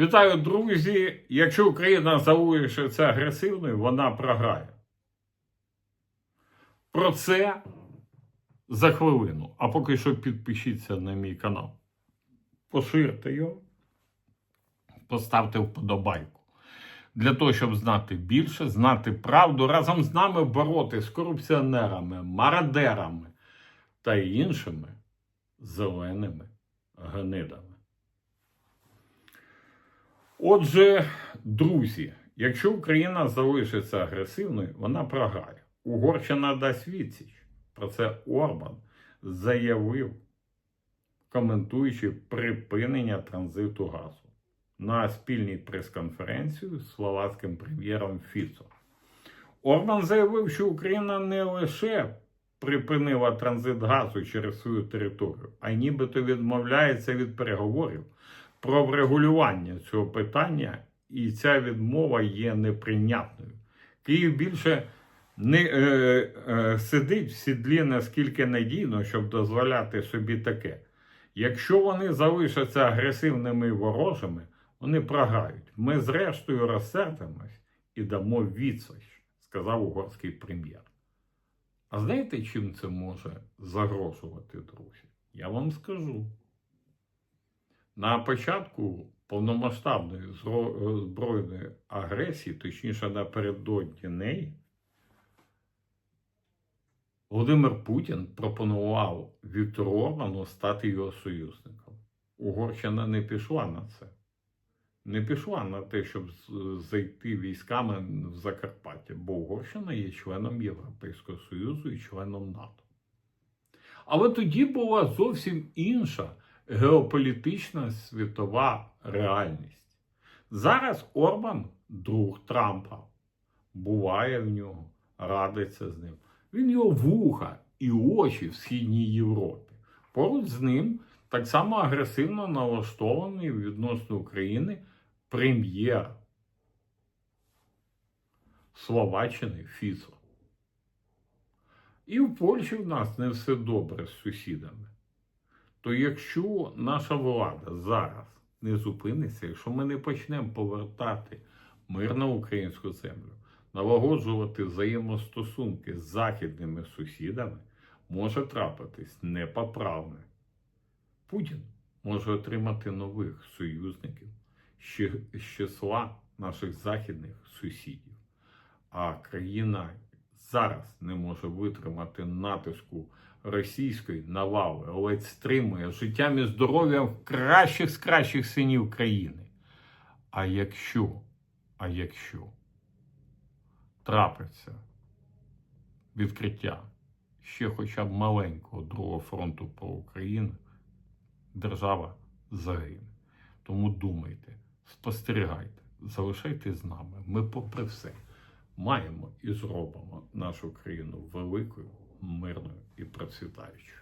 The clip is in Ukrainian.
Вітаю, друзі! Якщо Україна залишиться агресивною, вона програє. Про це за хвилину. А поки що підпишіться на мій канал. Поширте його, поставте вподобайку. Для того, щоб знати більше, знати правду, разом з нами боротися з корупціонерами, мародерами та іншими зеленими гнидами. Отже, друзі, якщо Україна залишиться агресивною, вона програє. Угорщина дасть відсіч. Про це Орбан заявив, коментуючи припинення транзиту газу на спільній прес-конференції з словацьким прем'єром Фіцо. Орбан заявив, що Україна не лише припинила транзит газу через свою територію, а нібито відмовляється від переговорів про врегулювання цього питання, і ця відмова є неприйнятною. Київ більше не е, е, сидить в сідлі наскільки надійно, щоб дозволяти собі таке. Якщо вони залишаться агресивними і ворожими, вони програють. Ми зрештою розсердимось і дамо відсіч, сказав угорський прем'єр. А знаєте, чим це може загрожувати, друзі? Я вам скажу. На початку повномасштабної збройної агресії, точніше напередодні неї, Володимир Путін пропонував Віктору Орбану стати його союзником. Угорщина не пішла на це. Не пішла на те, щоб зайти військами в Закарпаття, бо Угорщина є членом Європейського Союзу і членом НАТО. Але тоді була зовсім інша геополітична світова реальність. Зараз Орбан друг Трампа. Буває в нього, радиться з ним. Він його вуха і очі в Східній Європі. Поруч з ним так само агресивно налаштований відносно України прем'єр Словаччини Фіцо. І в Польщі в нас не все добре з сусідами. То якщо наша влада зараз не зупиниться, якщо ми не почнемо повертати мир на українську землю, налагоджувати взаємостосунки з західними сусідами, може трапитись непоправне. Путін може отримати нових союзників з числа наших західних сусідів. А країна зараз не може витримати натиску російської навали, ледь стримує життям і здоров'ям кращих з кращих синів країни. А якщо, а якщо трапиться відкриття ще хоча б маленького другого фронту по Україні, держава загине. Тому думайте, спостерігайте, залишайтесь з нами. Ми, попри все, маємо і зробимо нашу країну великою, мирною і процвітаючою.